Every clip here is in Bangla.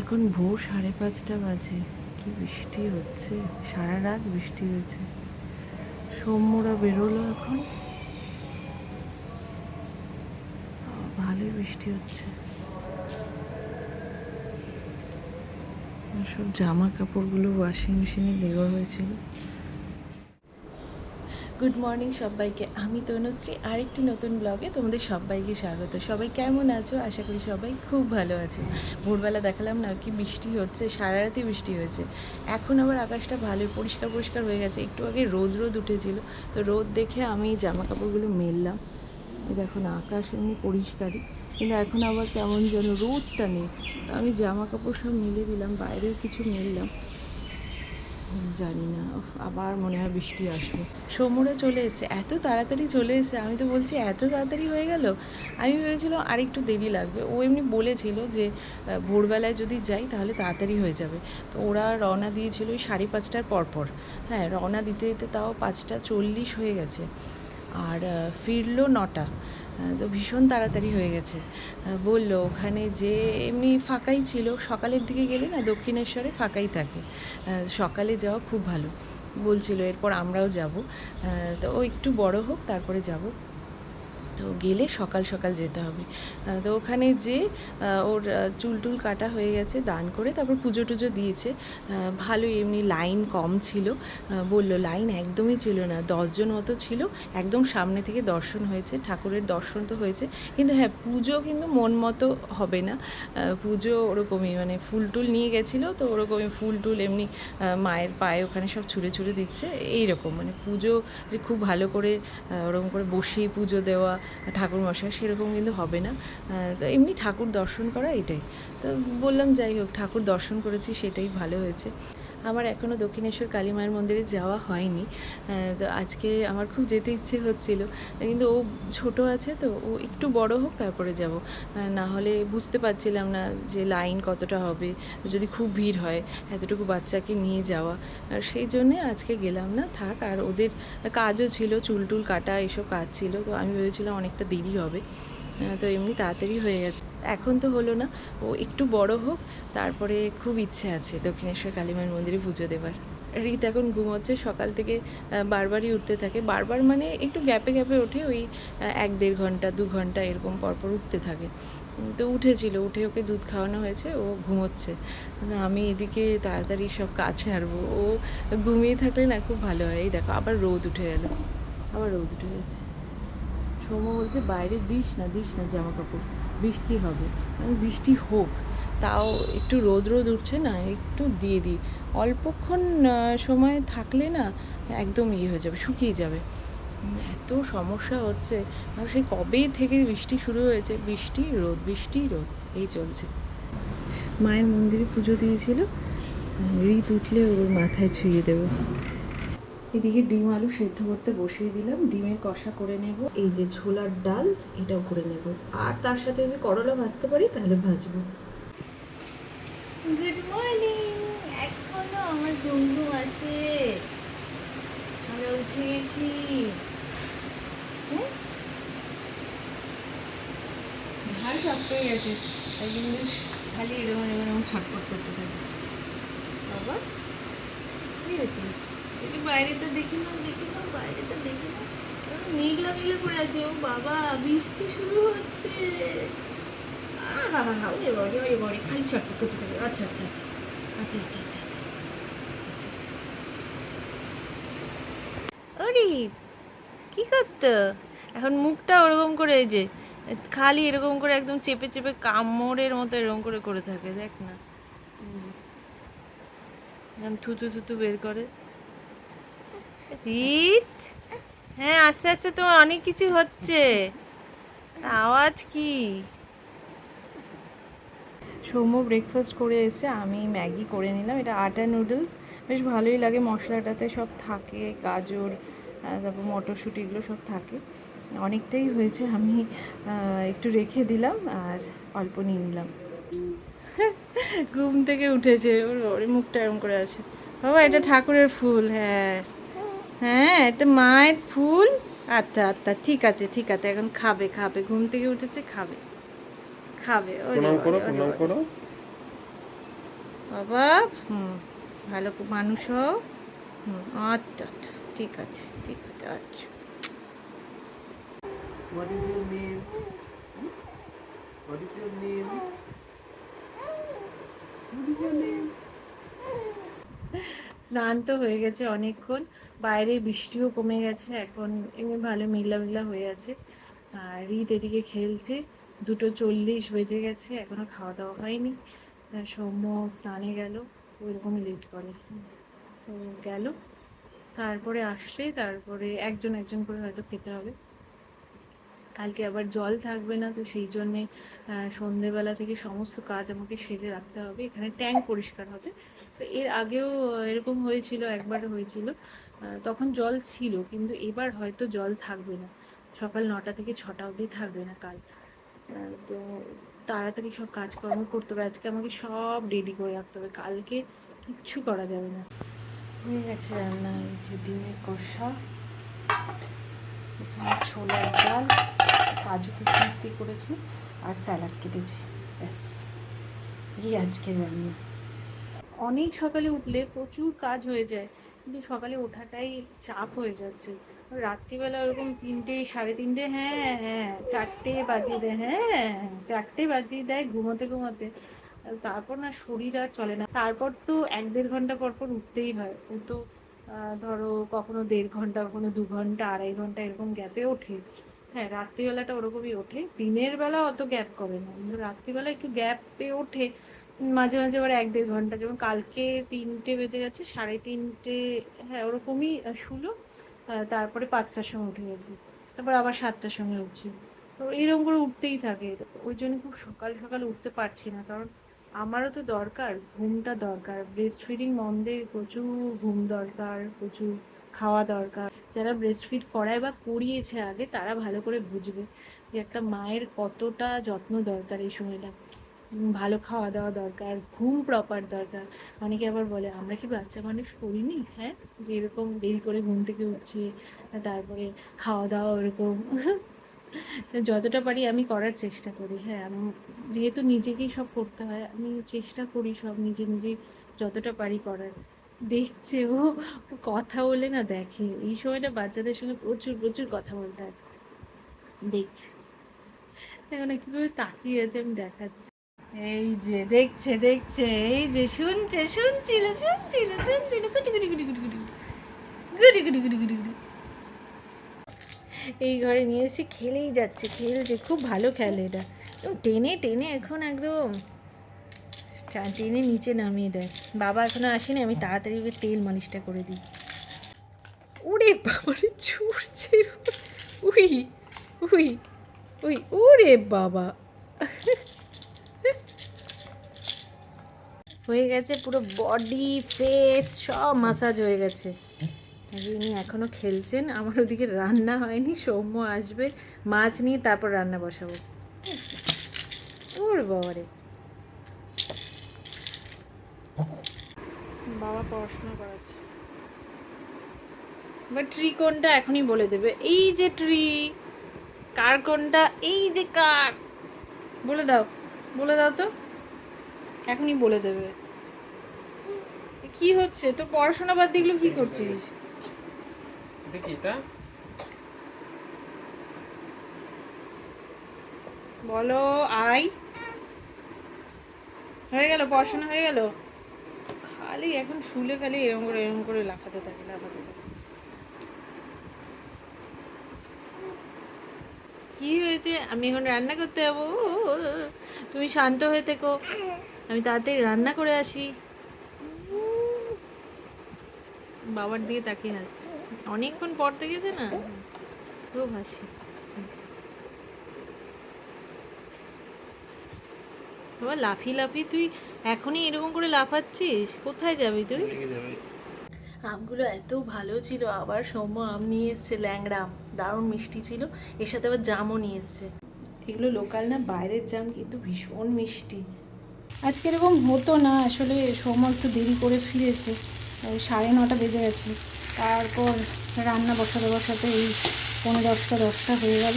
এখন ভোর সাড়ে পাঁচটা বাজে। কি বৃষ্টি হচ্ছে? সারা রাত বৃষ্টি হয়েছে। সৌম্যরা বেরোলো এখন। ভালোই বৃষ্টি হচ্ছে। সব জামা কাপড়গুলো ওয়াশিং মেশিনে দেওয়া হয়েছিল। গুড মর্নিং সবাইকে, আমি তনুশ্রী, আরেকটি নতুন ব্লগে তোমাদের সবাইকে স্বাগত। সবাই কেমন আছো? আশা করি সবাই খুব ভালো আছো। ভোরবেলা দেখালাম না, কি বৃষ্টি হচ্ছে সারা রাতই বৃষ্টি হয়েছে। এখন আবার আকাশটা ভালোই পরিষ্কার পরিষ্কার হয়ে গেছে। একটু আগে রোদ রোদ উঠেছিল, তো রোদ দেখে আমি জামা কাপড়গুলো মেললাম দেখো না, আকাশ এমনি পরিষ্কারই, কিন্তু এখন আবার কেমন যেন রোদটা নেই। আমি জামা কাপড় সব মেলে দিলাম, বাইরেও কিছু মেললাম। জানি না আবার মনে হয় বৃষ্টি আসবে। সমুদ্রে চলে এসেছে, এত তাড়াতাড়ি চলে এসেছে, আমি তো বলছি এত তাড়াতাড়ি হয়ে গেল? আমি ভেবেছিলাম আরেকটু দেরি লাগবে। ও এমনি বলেছিল যে ভোরবেলায় যদি যাই তাহলে তাড়াতাড়ি হয়ে যাবে। তো ওরা রওনা দিয়েছিল ওই সাড়ে পাঁচটার পরপর হ্যাঁ রওনা দিতে দিতে তাও পাঁচটা চল্লিশ হয়ে গেছে। আর ফিরলো নটা। তো ভীষণ তাড়াতাড়ি হয়ে গেছে। বলল, ওখানে যে এমনি ফাঁকাই ছিল, সকালের দিকে গেলে না দক্ষিণেশ্বরে ফাঁকাই থাকে। সকালে যাওয়া খুব ভালো। বলছিল, এরপর আমরাও যাব। তো ও একটু বড় হোক, তারপরে যাব। তো গেলে সকাল সকাল যেতে হবে। তো ওখানে যে ওর চুল টুল কাটা হয়ে গেছে, দান করে তারপর পুজো টুজো দিয়েছে। ভালোই এমনি লাইন কম ছিল। বলল, লাইন একদমই ছিল না। দশজন মতো ছিল। একদম সামনে থেকে দর্শন হয়েছে। ঠাকুরের দর্শন তো হয়েছে। কিন্তু হ্যাঁ পুজো কিন্তু মন মতো হবে না। পুজো ওরকমই মানে ফুল টুল নিয়ে গেছিল তো ওরকমই ফুল টুল এমনি মায়ের পায়ে ওখানে সব ছুঁড়ে ছুঁড়ে দিচ্ছে। এইরকম মানে পুজো যে খুব ভালো করে ওরকম করে বসিয়ে পুজো দেওয়া ঠাকুর মশাই সেরকম কিন্তু হবে না। তো এমনি ঠাকুর দর্শন করা এটাই। তো বললাম, যাই হোক, ঠাকুর দর্শন করেছি, সেটাই ভালো হয়েছে। আমার এখনও দক্ষিণেশ্বর কালী মায়ের মন্দিরে যাওয়া হয়নি। তো আজকে আমার খুব যেতে ইচ্ছে হচ্ছিল। কিন্তু ও ছোট আছে তো, ও একটু বড় হোক তারপরে যাব। না হলে বুঝতে পারছিলাম না যে লাইন কতটা হবে, যদি খুব ভিড় হয় এতটুকু বাচ্চাকে নিয়ে যাওয়া। আর সেই জন্যে আজকে গেলাম না, থাক। আর ওদের কাজও ছিল, চুল টুল কাটা, এসব কাজ ছিল। তো আমি ভেবেছিলাম অনেকটা দেরি হবে। তো এমনি তাড়াতাড়ি হয়ে গেছে। এখন তো হলো না। ও একটু বড় হোক, তারপরে খুব ইচ্ছে আছে দক্ষিণেশ্বর কালীমার মন্দিরে পুজো দেবার। রীত এখন ঘুমোচ্ছে, সকাল থেকে বারবারই উঠতে থাকে। বারবার মানে একটু গ্যাপে গ্যাপে ওঠে ওই এক দেড় ঘণ্টা, দু ঘণ্টা এরকম পরপর উঠতে থাকে। তো উঠেছিল, উঠে ওকে দুধ খাওয়ানো হয়েছে, ও ঘুমোচ্ছে। আমি এদিকে তাড়াতাড়ি সব কাজ ছাড়বো ও ঘুমিয়ে থাকলে না খুব ভালো হয়। এই দেখো, আবার রোদ উঠে গেল। আবার রোদ উঠে গেছে। সৌম্য বলছে, বাইরে দিস না দিস না জামা কাপড় বৃষ্টি হবে। আমি, বৃষ্টি হোক, তাও একটু রোদ রোদ উঠছে না, একটু দিয়ে দিই। অল্পক্ষণ সময় থাকলে না একদম ইয়ে হয়ে যাবে, শুকিয়ে যাবে। এত সমস্যা হচ্ছে। আর সেই কবে থেকে বৃষ্টি শুরু হয়েছে? বৃষ্টি, রোদ বৃষ্টি, রোদ, এই চলছে। মায়ের মন্দিরে পুজো দিয়েছিল। রীত উঠলে ওর মাথায় ছুঁয়ে দেবো। এদিকে ডিম আলু সেদ্ধ করতে বসিয়ে দিলাম। ডিমের কষা করে নেব। এই যে ছোলার ডাল, এটাও করে নেব। আর তার সাথে যদি করলা ভাজতে পারি, তাহলে ভাজবো। গুড মর্নিং এখনও আমার ঘুমঘুম আছে। আমরা উঠে গেছি? ঘাড় শক্ত হয়ে গেছে। কিন্তু খালি এরকম এরকম ছটফট করতে থাকে। বাবা? কি রে তুই একটু বাইরেটা দেখে নাও দেখে নাও, বাইরেটা দেখে এরকম মেঘলা মেঘলা করে আছে, ও বাবা, বৃষ্টি শুরু হচ্ছে। আচ্ছা আচ্ছা আচ্ছা আচ্ছা আচ্ছা আচ্ছা আচ্ছা ওরে, কি করতো? এখন মুখটা ওরকম করে এই যে, খালি এরকম করে একদম চেপে চেপে কামড়ের মতো এরকম করে করে থাকে, দেখ না। থুতু থুতু বের করে। রীত হ্যাঁ আস্তে আস্তে তোমার অনেক কিছু হচ্ছে। আওয়াজ কি? সৌম্য ব্রেকফাস্ট করে এসে আমি ম্যাগি করে নিলাম। এটা আটা নুডলস বেশ ভালোই লাগে মশলাটাতে সব থাকে গাজর তারপর মটরশুঁটি এগুলো সব থাকে। অনেকটাই হয়েছে আমি একটু রেখে দিলাম আর অল্প নিয়ে নিলাম। ঘুম থেকে উঠেছে ওর ওর মুখটা এরম করে আছে। বাবা এটা ঠাকুরের ফুল হ্যাঁ। হ্যাঁ এটা মায়ের ফুল। আচ্ছা আচ্ছা ঠিক আছে ঠিক আছে। এখন খাবে খাবে। ঘুম থেকে উঠেছে খাবে। খাবে প্রণাম করো প্রণাম করো। বাবা হুম ভালো মানুষ হও। হুম আচ্ছা আচ্ছা ঠিক আছে ঠিক আছে আচ্ছা। What is your name? What is your name? What is your name? স্নান তো হয়ে গেছে অনেকক্ষণ। বাইরে বৃষ্টিও কমে গেছে, এখন এমনি ভালো মেঘলা হয়ে আছে। আর রিত এদিকে খেলছে, দুটো চল্লিশ বেজে গেছে এখনও খাওয়া দাওয়া হয়নি সৌম্য স্নানে গেল ওইরকমই লেট করে। তো গেল, তারপরে আসলে, তারপরে একজন একজন করে হয়তো খেতে হবে। কালকে আবার জল থাকবে না, তো সেই জন্যে সন্ধেবেলা থেকে সমস্ত কাজ আমাকে সেরে রাখতে হবে। এখানে ট্যাঙ্ক পরিষ্কার হবে তো এর আগেও এরকম হয়েছিল একবার হয়েছিল। তখন জল ছিল, কিন্তু এবার হয়তো জল থাকবে না। সকাল নটা থেকে ছটা অবধি থাকবে না কাল। তো তাড়াতাড়ি সব কাজকর্ম করতে হবে। আজকে আমাকে সব রেডি করে রাখতে হবে। কালকে কিচ্ছু করা যাবে না। হয়ে গেছে রান্না। এই যে ডিমের কষা, এখানে ছোলার ডাল, কাজু কিশমিশ দিয়ে করেছি, আর স্যালাড কেটেছি। ব্যাস, এই আজকের রান্না। অনেক সকালে উঠলে প্রচুর কাজ হয়ে যায়, কিন্তু সকালে ওঠাটাই চাপ হয়ে যাচ্ছে। রাত্রিবেলা ওরকম তিনটে, সাড়ে তিনটে হ্যাঁ হ্যাঁ চারটে বাজিয়ে দেয় হ্যাঁ চারটে বাজিয়ে দেয় ঘুমোতে ঘুমোতে। তারপর না শরীর আর চলে না। তারপর তো এক দেড় ঘণ্টা পর পর উঠতেই হয়। ও তো ধরো কখনো দেড় ঘণ্টা, কখনো দু ঘণ্টা, আড়াই ঘণ্টা এরকম গ্যাপে ওঠে। হ্যাঁ রাত্রিবেলাটা ওরকমই ওঠে। দিনের বেলা অত গ্যাপ করে না। কিন্তু রাত্রিবেলা একটু গ্যাপে ওঠে মাঝে মাঝে আবার এক দেড় ঘণ্টা, যেমন কালকে তিনটে বেজে গেছে, সাড়ে তিনটে হ্যাঁ ওরকমই শুলো তারপরে পাঁচটার সময় উঠে গেছি। তারপর আবার সাতটার সময় উঠছি। তো এরকম করে উঠতেই থাকে। ওই জন্য খুব সকাল সকাল উঠতে পারছি না। কারণ আমারও তো দরকার, ঘুমটা দরকার। ব্রেস্ট ফিডিং মমদের প্রচুর ঘুম দরকার, প্রচুর খাওয়া দরকার। যারা ব্রেস্ট ফিড করায় বা করিয়েছে আগে, তারা ভালো করে বুঝবে যে একটা মায়ের কতটা যত্ন দরকার এই সময়টা। ভালো খাওয়া দাওয়া দরকার, ঘুম প্রপার দরকার। অনেকে আবার বলে, আমরা কি বাচ্চা মানুষ করিনি? হ্যাঁ যে এরকম দেরি করে ঘুম থেকে উঠছি, তারপরে খাওয়া দাওয়া ওরকম। যতটা পারি আমি করার চেষ্টা করি হ্যাঁ। আমি যেহেতু নিজেকেই সব করতে হয়, আমি চেষ্টা করি সব নিজে নিজে যতটা পারি করার। দেখছে ও কথা বলে না দেখে। এই সময়টা বাচ্চাদের সঙ্গে প্রচুর প্রচুর কথা বলতে হয়। দেখছে। দেখো না কীভাবে তাকিয়ে আছে আমি দেখাচ্ছি। এই যে দেখছে দেখছে এই যে শুনছে শুনছিল শুনছিল শুনছিল কুটি কুটি কুটি গুটি কুটি গুটি গুটি গুটি গুটি গুটি এই ঘরে নিয়ে এসে খেলেই যাচ্ছে খেলছে খুব ভালো খেলে এটা টেনে টেনে এখন একদম টেনে নিচে নামিয়ে দেয় বাবা এখনও আসেনি আমি তাড়াতাড়ি ওকে তেল মালিশটা করে দিই ওরে বাবারে ছুটছে উই উই উই ওরে বাবা হয়ে গেছে, পুরো বডি ফেস সব মাসাজ হয়ে গেছে। ইনি এখনও খেলছেন, আমার ওদিকে রান্না হয়নি, সৌম্য আসবে, মাছ নিয়ে তারপর রান্না বসাবো। ওর বাবারে। বাবা পড়াশোনা করাচ্ছে। এবার ট্রি কোনটা এখনই বলে দেবে। এই যে ট্রি কার কোনটা, এই যে কার, বলে দাও বলে দাও তো। এখনই বলে দেবে। কি হচ্ছে? তোর পড়াশোনা বাদ দিগুলো কি করছিস? দেখি এটা? বলো আই। হয়ে গেল পড়াশোনা হয়ে গেল? খালি এখন শুলে খালি এরকম করে এরকম করে লাফাতে থাকে লাফাতে থাকে। কি হয়েছে? আমি এখন রান্না করতে যাব। তুমি শান্ত হয়ে থেকো। আমি তাড়াতাড়ি রান্না করে আসি। বাবার দিকে তাকিয়ে হাসি। অনেকক্ষণ পর দেখেছে না? খুব হাসি। বাবা লাফি লাফি তুই এখনই এরকম করে লাফাচ্ছিস? কোথায় যাবি তুই? আমগুলো এত ভালো ছিল আবার সৌম্য আম নিয়ে এসছে ল্যাংড়া আম। দারুণ মিষ্টি ছিল। এর সাথে আবার জামও নিয়ে এসছে। এগুলো লোকাল না বাইরের জাম কিন্তু ভীষণ মিষ্টি। আজকে এরকম হতো না, আসলে সৌম্য একটু দেরি করে ফিরেছে। সাড়ে নটা বেজে গেছে। তারপর রান্না বসাতে বসাতে এই পনেরো দশটা দশটা হয়ে গেল।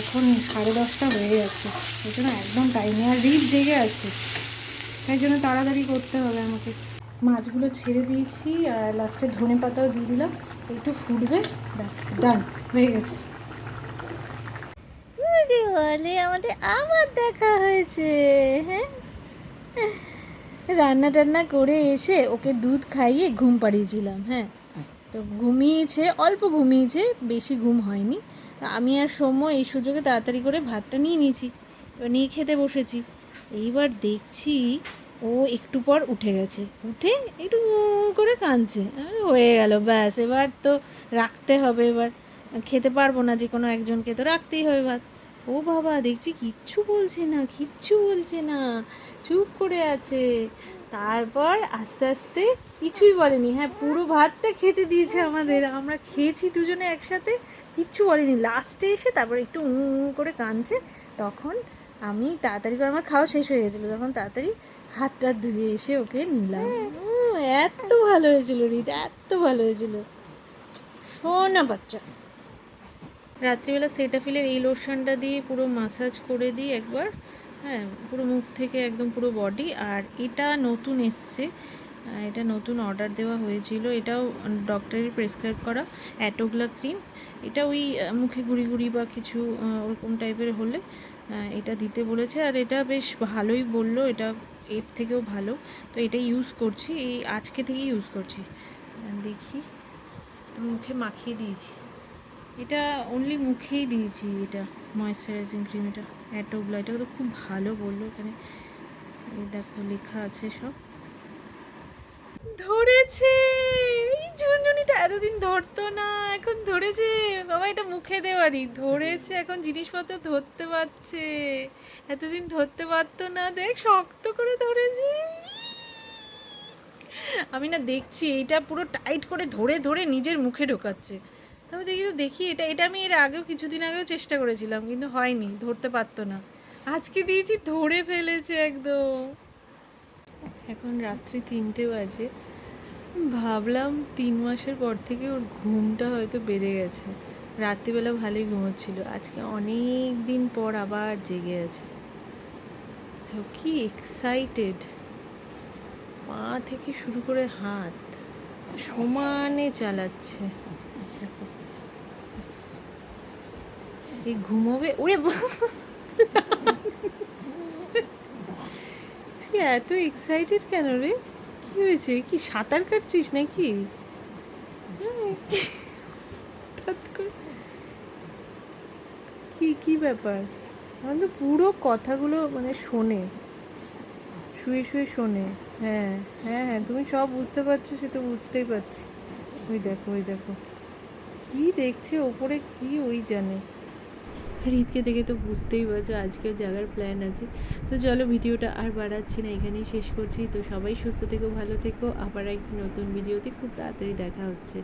এখন সাড়ে দশটা হয়ে যাচ্ছে। ওই জন্য একদম টাইমে আর রিপ জেগে আছে। তাই জন্য তাড়াতাড়ি করতে হবে আমাকে। মাছগুলো ছেড়ে দিয়েছি আর লাস্টে ধনে পাতাও দিয়ে দিলাম। একটু ফুটবে, ব্যাস ডান হয়ে গেছে। বলে আমাদের আবার দেখা হয়েছে। হ্যাঁ? রান্না টান্না করে এসে ওকে দুধ খাইয়ে ঘুম পাড়িয়েছিলাম হ্যাঁ। তো ঘুমিয়েছে, অল্প ঘুমিয়েছে, বেশি ঘুম হয়নি। আমি আর সৌম্য এই সুযোগে তাড়াতাড়ি করে ভাতটা নিয়ে নিয়েছি নিয়ে খেতে বসেছি। এইবার দেখছি ও একটু পর উঠে গেছে। উঠে একটু করে কাঁদছে। হয়ে গেল, ব্যাস। এবার তো রাখতে হবে, এবার খেতে পারব না, যে কোনো একজনকে তো রাখতেই হবে ভাত। ও বাবা, দেখছি কিচ্ছু বলছে না, কিচ্ছু বলছে না। চুপ করে আছে। তারপর আস্তে আস্তে কিছুই বলেনি। হ্যাঁ পুরো ভাতটা খেতে দিয়েছে আমাদের। আমরা খেয়েছি দুজনে একসাথে, কিচ্ছু বলেনি। লাস্টে এসে তারপর একটু উঁ করে কাঁদছে। তখন আমি তাড়াতাড়ি করে আমার খাওয়া শেষ হয়ে গেছিল। তখন তাড়াতাড়ি হাতটা ধুয়ে এসে ওকে নিলাম। এত ভালো হয়েছিল রিত এত ভালো হয়েছিল। শোনা বাচ্চা। রাত্রিবেলা সেটাফিলের এই লোশনটা দিয়ে পুরো মাসাজ করে দিই একবার। হ্যাঁ পুরো মুখ থেকে একদম পুরো বডি আর এটা নতুন এসছে। এটা নতুন অর্ডার দেওয়া হয়েছিল। এটাও ডক্টরের প্রেসক্রাইব করা। অ্যাটোগ্লা ক্রিম এটা ওই মুখে গুড়ি গুড়ি বা কিছু ওরকম টাইপের হলে এটা দিতে বলেছে। আর এটা বেশ ভালোই বলল। এটা এর থেকেও ভালো। তো এটা ইউজ করছি। এই আজকে থেকেই ইউজ করছি। দেখি। মুখে মাখিয়ে দিয়েছি। এটা অনলি মুখেই দিয়েছি এটা ময়েশ্চারাইজিং ক্রিম এটা অ্যাটোগ্লা এটা তো খুব ভালো বলল এখানে দেখো লেখা আছে সব। ধরেছে! ঝুনঝুনিটা এতদিন ধরতো না, এখন ধরেছে। বাবা, এটা মুখে দেওয়ারই। ধরেছে, এখন জিনিসপত্র ধরতে পারছে। এতদিন ধরতে পারতো না, দেখ, শক্ত করে ধরেছে। আমি না দেখছি, এইটা পুরো টাইট করে ধরে ধরে নিজের মুখে ঢোকাচ্ছে। তবে দেখি, তো দেখি, এটা এটা আমি এর আগেও কিছুদিন আগেও চেষ্টা করেছিলাম, কিন্তু হয়নি, ধরতে পারতো না। আজকে দিয়েছি, ধরে ফেলেছে একদম। এখন রাত্রি তিনটে বাজে। ভাবলাম তিন মাসের পর থেকে ওর ঘুমটা হয়তো বেড়ে গেছে। রাত্রিবেলা ভালোই ঘুমোচ্ছিল। আজকে অনেক দিন পর আবার জেগে আছে। কি এক্সাইটেড পা থেকে শুরু করে হাত সমানে চালাচ্ছে দেখো এই ঘুমোবে? ওরে! তুই এত এক্সাইটেড কেন রে? কি হয়েছে? কি সাঁতার কাটছিস নাকি? কি কি ব্যাপার? আমার তো পুরো কথাগুলো মানে শোনে। শুয়ে শুয়ে শোনে। হ্যাঁ হ্যাঁ হ্যাঁ তুমি সব বুঝতে পারছ, সে তো বুঝতেই পারছি। ওই দেখো ওই দেখো। কি দেখছে? ওপরে কি ওই জানে। রিতকে দেখে তো বুঝতেই পারছ, আজকেও জাগার প্ল্যান আছে। তো চলো ভিডিওটা আর বাড়াচ্ছি না, এখানেই শেষ করছি। তো সবাই সুস্থ থেকো, ভালো থেকো। আবার একটি নতুন ভিডিওতে খুব তাড়াতাড়ি দেখা হচ্ছে।